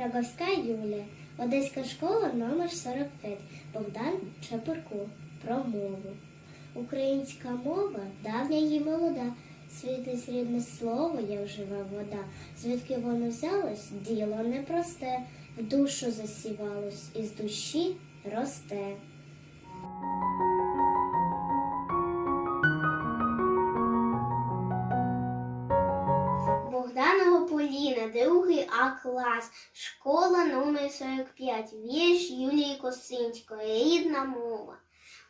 Роговська Юлія, Одеська школа номер 45, Богдан Чепурко. Про мову. Українська мова давня і молода. Світить рідне слово, як жива вода. Звідки воно взялось, діло непросте, в душу засівалось, із душі росте. Клас, школа номер 45, вірш Юлії Косинської, рідна мова.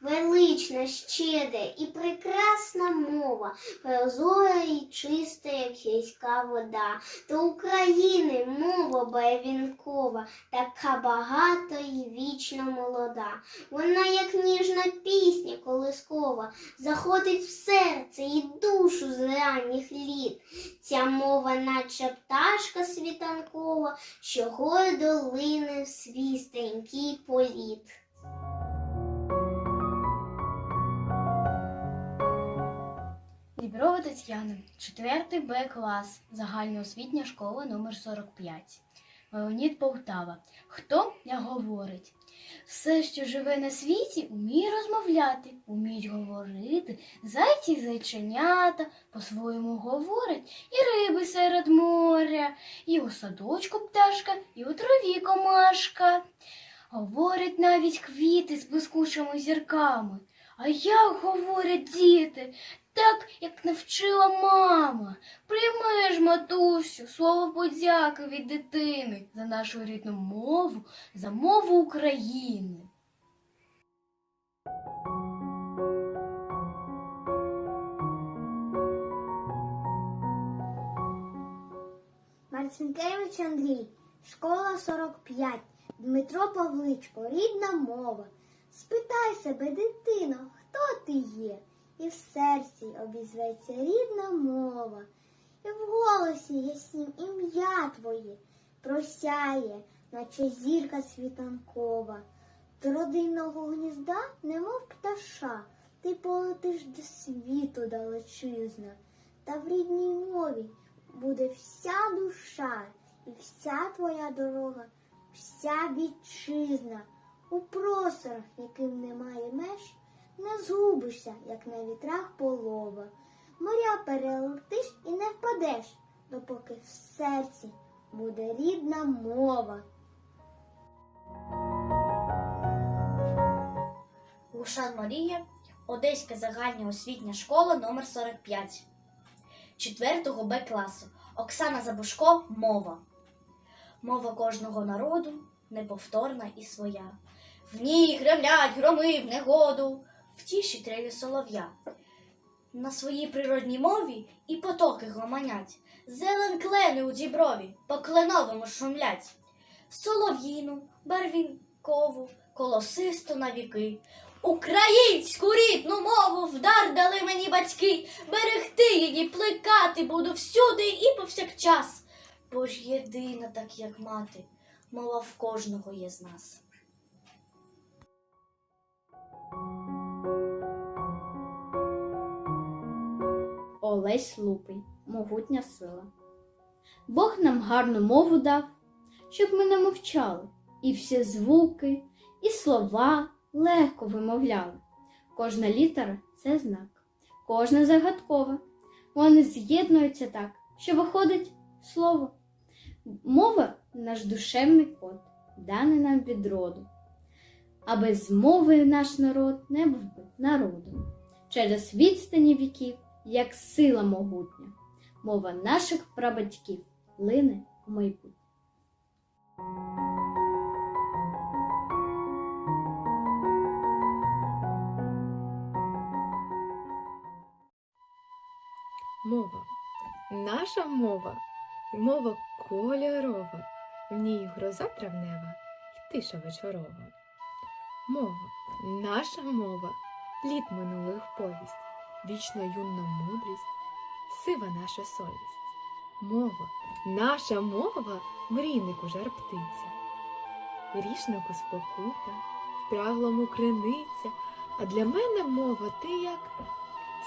Велична, щедра і прекрасна мова, прозора і чиста, як гірська вода. До України мова барвінкова, така багата і вічно молода. Вона, як ніжна пісня колискова, заходить в серце і душу з ранніх літ. Ця мова, наче пташка світанкова, що гордо лине в свій стрімкий політ. Тетяна, 4 Б клас, загальноосвітня школа номер 45. Леонід Полтава. Хто не говорить? Все, що живе на світі, уміє розмовляти, уміють говорити. Зайці зайченята по-своєму говорять і риби серед моря, і у садочку пташка, і у траві комашка. Говорять навіть квіти з блискучими зірками. А як говорять діти? Так, як навчила мама. Прийми ж, матусю, слово подяки від дитини за нашу рідну мову, за мову України. Марцинкевич Андрій, школа 45, Дмитро Павличко, рідна мова. Спитай себе, дитино, хто ти є? І в серці обізветься рідна мова, і в голосі яснім ім'я твоє просяє, наче зірка світанкова. До родинного гнізда, немов пташа, ти полетиш до світу далечизна, та в рідній мові буде вся душа і вся твоя дорога, вся вітчизна. У просторах, яким немає меж, не згубишся, як на вітрах полова. Моря перелетиш і не впадеш, допоки в серці буде рідна мова. Лушан Марія, Одеська загальна освітня школа номер 45. 4 Б класу. Оксана Забушко мова. Мова кожного народу неповторна і своя. В ній гремлять громи в негоду, в тіші трелі солов'я. На своїй природній мові і потоки гомонять. Зелен клени у діброві по кленовому шумлять. Солов'їну, барвінкову, колосисту на віки. Українську рідну мову вдар дали мені батьки, берегти її, плекати буду всюди і повсякчас. Бо ж єдина, так як мати, мова в кожного є з нас. Олесь Лупий, могутня сила. Бог нам гарну мову дав, щоб ми не мовчали, і всі звуки, і слова легко вимовляли. Кожна літера це знак, кожна загадкова. Вони з'єднуються так, що виходить слово. Мова наш душевний код, даний нам від роду. А без мови наш народ не був би народом. Через відстані віків, як сила могутня, мова наших прабатьків лине в майбутнє. Мова. Наша мова. Мова кольорова. В ній гроза травнева і тиша вечорова. Мова. Наша мова. Літ минулих повість. Вічно юна мудрість, сива наша совість. Мова. Наша мова мрійнику жар птиця. Грішнику спокута, впряглому криниця. А для мене мова ти як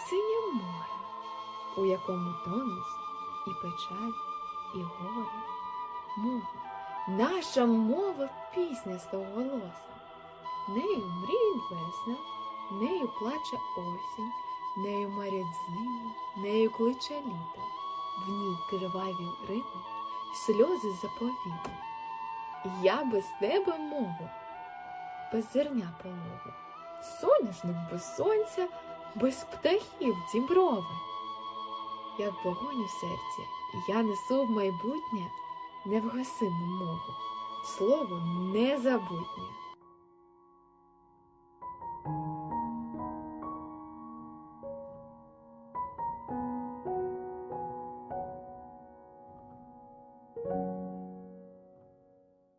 синє море у якому тонуть і печаль, і горе. Мова, Наша мова пісня стоголоса. Нею мріє весна, нею плаче осінь, нею марять зиму, нею кличе літо. В ній криваві рими, сльози заповіти. Я без тебе мову, без зерня полову, соняшник без сонця, без птахів діброви. Як вогонь у серці, я несу в майбутнє невгасиму мову, слово незабутнє.